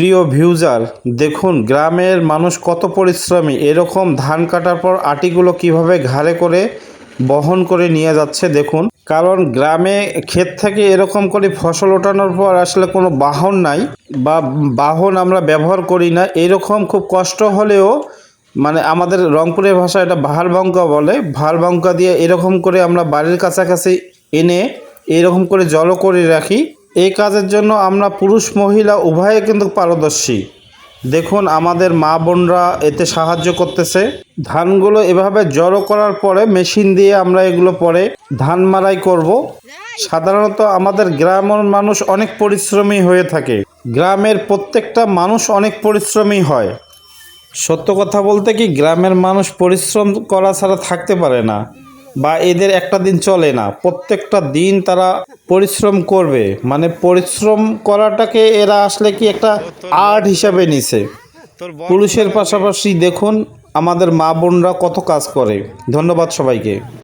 প্রিয় ভিউজার, দেখুন গ্রামের মানুষ কত পরিশ্রমী। এরকম ধান কাটার পর আটিগুলো কীভাবে ঘাড়ে করে বহন করে নিয়ে যাচ্ছে, দেখুন। কারণ গ্রামে ক্ষেত থেকে এরকম করে ফসল ওঠানোর পর আসলে কোনো বাহন নাই বা বাহন আমরা ব্যবহার করি না। এরকম খুব কষ্ট হলেও মানে আমাদের রংপুরের ভাষায় এটা ভালো বঙ্কা বলে। ভালো বঙ্কা দিয়ে এরকম করে আমরা বাড়ির কাছাকাছি এনে এরকম করে জড়ো করে রাখি। এই কাজের জন্য আমরা পুরুষ, মহিলা, উভয়ে কিন্তু পারদর্শী। দেখুন, আমাদের মা বোনরা এতে সাহায্য করতেছে। ধানগুলো এভাবে জড়ো করার পরে মেশিন দিয়ে আমরা এগুলো পরে ধান মারাই করব। সাধারণত আমাদের গ্রামের মানুষ অনেক পরিশ্রমী হয়ে থাকে। গ্রামের প্রত্যেকটা মানুষ অনেক পরিশ্রমী হয়। সত্য কথা বলতে কি, গ্রামের মানুষ পরিশ্রম করা ছাড়া থাকতে পারে না। বা এদের একটা দিন চলে না। প্রত্যেকটা দিন তারা পরিশ্রম করবে। মানে পরিশ্রম করাটাকে এরা আসলে কি একটা আর্ট হিসাবে নিছে। পুরুষের পাশাপাশি দেখুন, আমাদের মা বোনরা কত কাজ করে। ধন্যবাদ সবাইকে।